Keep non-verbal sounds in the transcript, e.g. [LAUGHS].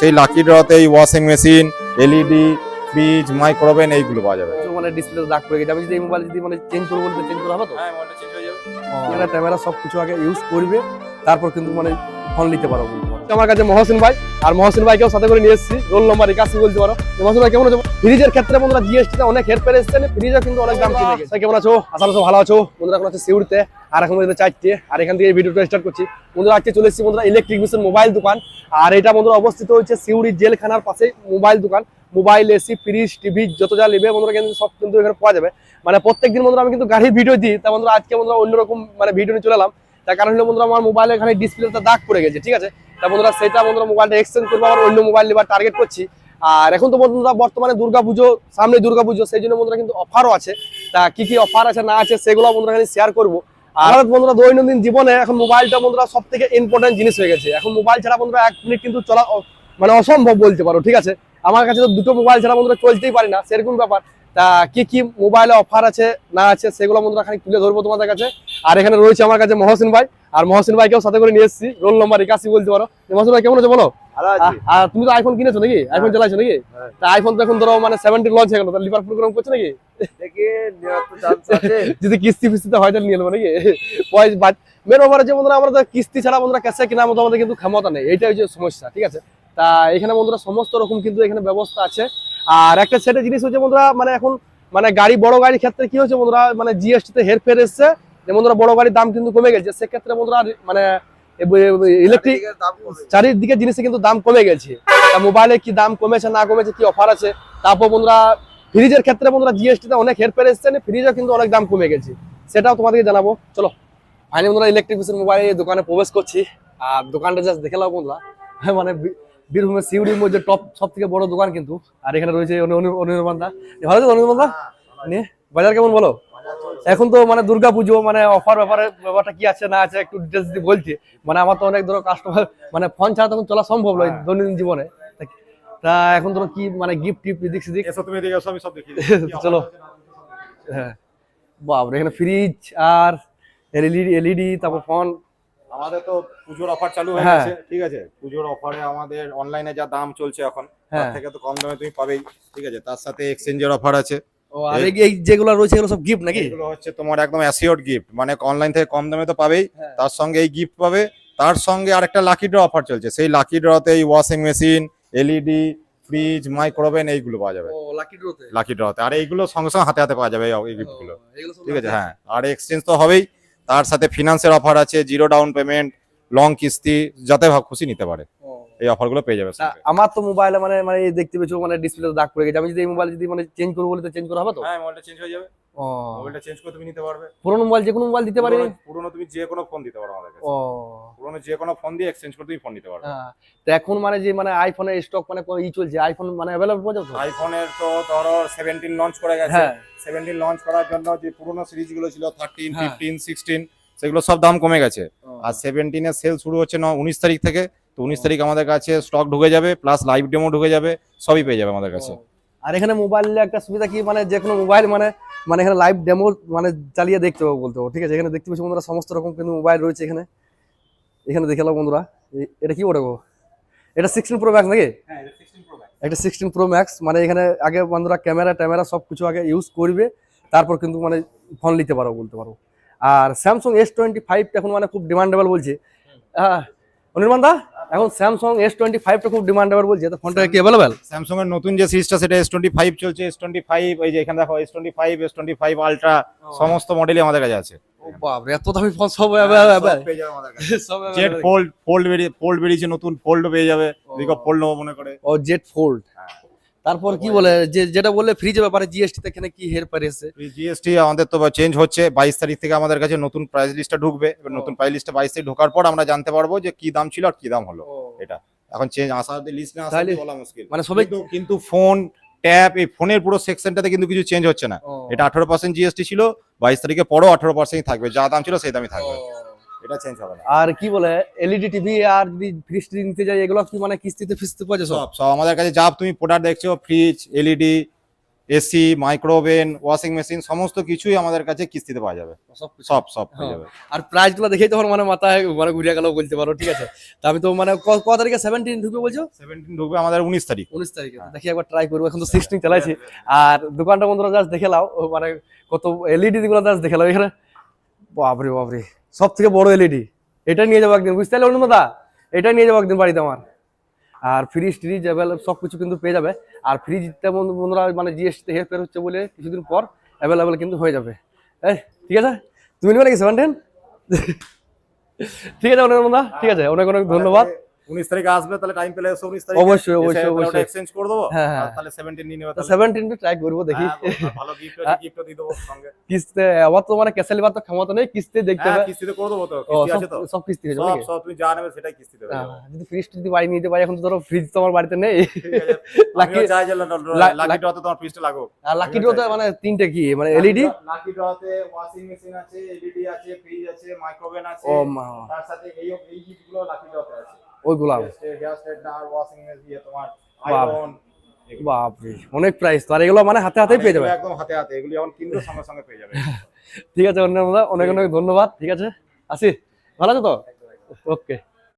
সেই লাকি ড্রতে এই washing machine LED fridge micro oven এইগুলো পাওয়া যাবে। মানে ডিসপ্লে দাগ পড়ে গেছে আমি যদি এই মোবাইল যদি মানে চেঞ্জ করব বলতে চেঞ্জ করা হবে তো? হ্যাঁ মোবাইলটা চেঞ্জ হয়ে যাবে। ক্যামেরা ট্যামেরা সব কিছু আগে ইউজ করবে তারপর কিন্তু মানে ফোন নিতে পারো আমার কাছে মহসিন ভাই আর মহসিন ভাইকেও সাথে করে নিয়ে এসেছি। রোল নাম্বার একাশি বলতে পারো। মহসিন ভাই কেমন আছো? ফ্রিজের ক্ষেত্রে বন্ধুরা জিএসটি তে অনেক হেল্প পেয়ে এসেছেন। ফ্রিজও কিন্তু অনেক দাম কমে গেছে। কেমন আছো? আশা করি সব ভালো আছো। বন্ধুরা এখন আছে সিউড়িতে। আর এখন বলতে চারটে, আর এখান থেকে ভিডিওটা স্টার্ট করছি। বন্ধুরা, আজকে চলে এসেছি বন্ধুরা ইলেকট্রিক মেশিন মোবাইল দোকান। আর এটা বন্ধুরা অবস্থিত হচ্ছে সিউড়ি জেলখানার পাশে মোবাইল দোকান। মোবাইল এসি ফ্রিজ টিভি যত যা নেবে বন্ধুরা, কিন্তু সব কিন্তু এখানে পাওয়া যাবে। মানে প্রত্যেকদিন বন্ধুরা, আমি কিন্তু গাড়ির ভিডিও দিই। তা বন্ধুরা, আজকে বন্ধুরা অন্যরকম মানে ভিডিও নিয়ে চলে এলাম। তার কারণ হলো বন্ধুরা, আমার মোবাইলে এখানে ডিসপ্লেটা দাগ পড়ে গেছে, ঠিক আছে? তা বন্ধুরা, সেটা বন্ধুরা মোবাইলটা এক্সচেঞ্জ করব, আবার অন্য মোবাইল নেবার টার্গেট করছি। আর এখন তো বন্ধুরা, বর্তমানে দুর্গা পুজো সামনে দুর্গা পুজো সেই জন্য বন্ধুরা কিন্তু অফারও আছে। তা কি কি অফার আছে না আছে, সেগুলো বন্ধুরা এখানে শেয়ার করব। আর বন্ধুরা, দৈনন্দিন জীবনে এখন মোবাইলটা বন্ধুরা সব থেকে ইম্পর্টেন্ট জিনিস হয়ে গেছে। এখন মোবাইল ছাড়া বন্ধুরা এক মিনিট কিন্তু চলা মানে অসম্ভব বলতে পারো, ঠিক আছে? আমার কাছে তো দুটো মোবাইল ছাড়া বন্ধুরা চলতেই পারি না, সেরকম ব্যাপার। তা কি কি মোবাইলে অফার আছে না আছে সেগুলো বন্ধুরা খানিক তুলে ধরবো তোমাদের কাছে। আর এখানে রয়েছে আমার কাছে মহসিন ভাই। আর মহসিন ভাইকেও সাথে করে নিয়ে এসেছি। রোল নাম্বার একাশি বলতে পারো। মহসিন ভাই কেমন আছে বলো? আর তুমি তো আইফোন কিনেছো নাকি? আইফোন চালাইছো নাকি? হ্যাঁ। তা আইফোন তো এখন ধরো মানে সেভেন্টি লঞ্চ হয়ে গেল। তো লিভার প্রোগ্রাম করছে নাকি? [LAUGHS] যদি কিস্তি ফিস্তিতে হয় তাহলে নিয়ে নেব নাকি? মেন ওভার যে বন্ধুরা আমরা কিস্তি ছাড়া বন্ধুরা ক্যাশে কেনার মতো আমাদের কিন্তু ক্ষমতা নেই। এইটাই হচ্ছে সমস্যা ঠিক আছে? তা এখানে বন্ধুরা সমস্ত রকম কিন্তু এখানে ব্যবস্থা আছে। আর একটা সেটা জিনিস হচ্ছে বন্ধুরা মানে এখন মানে গাড়ি বড় গাড়ির ক্ষেত্রে কি হচ্ছে বন্ধুরা মানে জিএসটি তে হেরফের এসছে। যে বন্ধুরা বড় গাড়ির দাম কিন্তু কমে গেছে। সেক্ষেত্রে বন্ধুরা মানে ইলেকট্রিক চারিদিকে দাম কমে। চারিদিকে জিনিসে কিন্তু দাম কমে গেছে। মোবাইলে কি দাম কমেছে না কমেছে কি অফার আছে? তারপর বন্ধুরা ফ্রিজের ক্ষেত্রে বন্ধুরা জিএসটি তে অনেক হের হেরফের এসছে ফ্রিজও কিন্তু অনেক দাম কমে গেছে। সেটাও তোমাদেরকে জানাব। চলো ফাইনালি বন্ধুরা ইলেকট্রিক মোবাইল দোকানে প্রবেশ করছি। আর দোকানটা জাস্ট দেখে নাও বন্ধুরা। মানে বীরভূমের সিউড়ির মধ্যে টপ সব থেকে বড় দোকান কিন্তু। আর এখানে রয়েছে অনির্বাণ দা। ভালো আছে অনির্বাণ নিয়ে বাজার কেমন বলো? এখন তো মানে দুর্গা পুজো মানে অফার ব্যাপারে ব্যাপারটা কি আছে না আছে একটু ডিটেলস যদি বলছি মানে আমার তো অনেক ধরো কাস্টমার মানে ফোন ছাড়া তখন চলা সম্ভব নয় দৈনন্দিন জীবনে। তা- এখন ধরো কি মানে গিফট টিফট এদিক সেদিক? এসো তুমি এদিকে এসো আমি সব দেখিয়ে [LAUGHS] চলো। হ্যাঁ। বাবরে এখানে ফ্রিজ আর এলইডি এলইডি তারপর ফোন আমাদের তো পুজোর অফার চালু হয়ে হ্যাঁ। গেছে ঠিক আছে? পুজোর অফারে আমাদের অনলাইনে যা দাম চলছে এখন তার হ্যাঁ। থেকে তো কম দামে তুমি পাবেই ঠিক আছে? তার সাথে এক্সচেঞ্জের অফার আছে। ও আর এই- যেগুলো রয়েছে এগুলো সব গিফট নাকি? এগুলো হচ্ছে তোমার একদম অ্যাসিওর গিফট মানে অনলাইন থেকে কম দামে তো পাবেই হ্যাঁ। তার সঙ্গে এই গিফট পাবে তার সঙ্গে আরেকটা লাকি ড্র অফার চলছে সেই লাকি ড্রতে এই washing machine LED fridge micro oven এইগুলো পাওয়া যাবে। লাকি ড্রতে লাকি ড্রতে আর এইগুলো সঙ্গে সঙ্গে হাতে হাতে পাওয়া যাবে এই গিফটগুলো ঠিক আছে? হ্যাঁ আর এক্সচেঞ্জ তো হবেই তার সাথে ফিনান্সের অফার আছে জিরো ডাউন পেমেন্ট লং কিস্তি যাতে খুশি নিতে পারে। এই অফারগুলো পেয়ে যাবে আমার তো মোবাইলে মানে মানে দেখতে পেয়েছ মানে ডিসপ্লে দাগ পড়ে গেছে। আমি যদি এই মোবাইল যদি মানে চেঞ্জ করব বলে তো চেঞ্জ করা হবে তো? হ্যাঁ মোবাইলটা চেঞ্জ হয়ে যাবে। মোবাইলটা চেঞ্জ করে তুমি নিতে পারবে। পুরোনো মোবাইল যে কোনো মোবাইল দিতে পারি? পুরোনো- তুমি যে কোনো ফোন দিতে পারো আমাদের কাছে। ও। পুরোনো যে কোনো ফোন দিয়ে এক্সচেঞ্জ করে তুমি ফোন নিতে পারবে। হ্যাঁ। তো এখন মানে যে মানে আইফোনের স্টক মানে ই চলছে আইফোন মানে অ্যাভেলেবল পাওয়া তো? আইফোনের তো ধরো সেভেন্টিন লঞ্চ করে গেছে। হ্যাঁ। সেভেন্টিন লঞ্চ করার জন্য যে পুরোনো সিরিজগুলো ছিল থার্টিন হ্যাঁ। ফিফটিন সিক্সটিন সেগুলো সব দাম কমে গেছে। আর সেভেন্টিনের সেল শুরু হচ্ছে না উনিশ তারিখ থেকে। তো উনিশ তারিখ আমাদের কাছে স্টক ঢুকে যাবে প্লাস লাইভ ডেমো ঢুকে যাবে সবই পেয়ে যাবে আমাদের কাছে। আর এখানে মোবাইলে একটা সুবিধা কি মানে যে কোনো মোবাইল মানে মানে এখানে লাইভ ডেমো মানে চালিয়ে দেখতে পাবো বলতে ঠিক আছে? এখানে দেখতে পাচ্ছি বন্ধুরা সমস্ত রকম কিন্তু মোবাইল রয়েছে এখানে। এখানে দেখে নাও বন্ধুরা এটা কি ওটা গো? এটা সিক্সটিন প্রো ম্যাক্স নাকি? একটা সিক্সটিন প্রো ম্যাক্স মানে এখানে আগে বন্ধুরা ক্যামেরা ট্যামেরা সব কিছু আগে ইউজ করবে তারপর কিন্তু মানে ফোন নিতে পারো বলতে পারো। আর স্যামসং এস টোয়েন্টি ফাইভটা এখন মানে খুব ডিমান্ডেবল বলছে। হ্যাঁ অনির্বাণ দা এখন স্যামসং এস টোয়েন্টি ফাইভটা খুব ডিমান্ডেবল বলছে তো ফোনটা কি অ্যাভেলেবেল স্যামসং এর নতুন যে সিরিজটা সেটা এস টোয়েন্টি ফাইভ চলছে এস টোয়েন্টি ফাইভ এই যে এখানে দেখো S twenty five S twenty five ultra সমস্ত মডেলই আমাদের কাছে আছে। ও বাপরে এত দামি ফোন সব জেট ফোল্ড ফোল্ড বেরিয়ে ফোল্ড বেরিয়েছে নতুন ফোল্ড পেয়ে যাবে ফোল্ড নেব মনে করে। ও জেট ফোল্ড তারপর কি বলে যে যেটা বললে ফ্রিজের ব্যাপারে জিএসটি এখানে কি হেরফের এসে? জিএসটি আমাদের তো চেঞ্জ হচ্ছে। বাইশ তারিখ থেকে আমাদের কাছে নতুন প্রাইস লিস্টটা ঢুকবে। এবার নতুন প্রাইস লিস্টটা বাইশ তারিখ ঢোকার পর আমরা জানতে পারব যে কি দাম ছিল আর কি দাম হলো। এটা। এখন চেঞ্জ আসা লিস্ট না আসা বলা মুশকিল। মানে সবাই কিন্তু ফোন ট্যাব এই ফোনের পুরো সেকশনটাতে কিন্তু কিছু চেঞ্জ হচ্ছে না। এটা আঠারো পার্সেন্ট জিএসটি ছিল বাইশ তারিখে পরও আঠারো পার্সেন্ট থাকবে। যা দাম ছিল সেই দামই থাকবে। এটা চেঞ্জ হবে না। আর কি বলে এলইডি টিভি আর যদি ফ্রিজ নিতে যাই এগুলো কি মানে কিস্তিতে ফিস্তি পাওয়া যায় সব? সব আমাদের কাছে যা তুমি প্রোডাক্ট দেখছ fridge LED AC micro oven washing machine সমস্ত কিছুই আমাদের কাছে কিস্তিতে পাওয়া যাবে। সব সব সব পেয়ে হ্যাঁ। যাবে। আর প্রাইসগুলো দেখেই তোমার মানে মাথায় মানে ঘুরিয়ে গেল বলতে পারো ঠিক আছে? তা আমি তো মানে ক- ক তারিখে সেভেন্টিন ঢুকবে বলছো? সেভেন্টিন ঢুকবে আমাদের উনিশ তারিখ। উনিশ তারিখে। দেখি একবার ট্রাই করব এখন তো সিক্সটিন চালাইছি। আর দোকানটা বন্ধুরা জাস্ট দেখে লাও মানে কত এলইডি গুলো জাস্ট দেখে লাও এখানে। বাপরে বাপরে। সব থেকে বড় এলইডি এটা নিয়ে যাব একদিন। বুঝতে পারলে অনুমাদা এটা নিয়ে যাব একদিন বাড়িতে আমার। আর ফ্রিজ ট্রিজ অ্যাভেলেবল সব কিছু কিন্তু পেয়ে যাবে। আর ফ্রিজ বন্ধুরা মানে জিএসটি হেয়ার হচ্ছে বলে কিছুদিন পর অ্যাভেলেবেল কিন্তু হয়ে যাবে। ঠিক আছে? তুমি নেবে নাকি সেভেন্টিন ঠিক আছে অনেক বন্ধুরা। ঠিক আছে, অনেক অনেক ধন্যবাদ। উনিশ তারিখে আসবে তাহলে টাইম পেলে এসো উনিশ তারিখ। অবশ্যই, অবশ্যই, অবশ্যই। এক্সচেঞ্জ করে দেবো হ্যাঁ, হ্যাঁ। তাহলে সেভেন্টিন নিয়ে নেবে। সেভেন্টিন ট্রাই করব দেখি। হ্যাঁ, ভালো গিফট আছে গিফটও দিয়ে দেবো সঙ্গে। কিস্তে আবার তো মানে ক্যাসেল বার তো ক্ষমতা নেই কিস্তি দেখতে হবে। কিস্তিতে করে দেবো তো কিস্তি আছে তো। সব কিস্তি হয়ে যাবে সব তুমি যা নেবে সেটাই কিস্তিতে যদি ফ্রিজ যদি বাড়ি নিতে পারি এখন তো ধরো ফ্রিজ তো আমার বাড়িতে নেই। ঠিক আছে [LAUGHS] Lucky- যে লাকি ড্রতে তোমার ফ্রিজটা লাগুক। আর লাকি ড্রতে মানে তিনটে কি মানে এলইডি লাকি ড্রতে ওয়াশিং মেশিন আছে এলইডি আছে ফ্রিজ আছে মাইক্রোওভেন আছে। ও মা। তার সাথে এই এই গিফটগুলো লাকি ড্রতে আছে। ওইগুলা তোমার বাপরে অনেক প্রাইস তো আর এগুলো মানে হাতে হাতেই পেয়ে যাবে। একদম হাতে হাতে এগুলি এখন কিনবে সঙ্গে সঙ্গে পেয়ে যাবে। [LAUGHS] ঠিক আছে অন্য অনেক অনেক ধন্যবাদ। ঠিক আছে? আসি। ভালো আছে তো? ওকে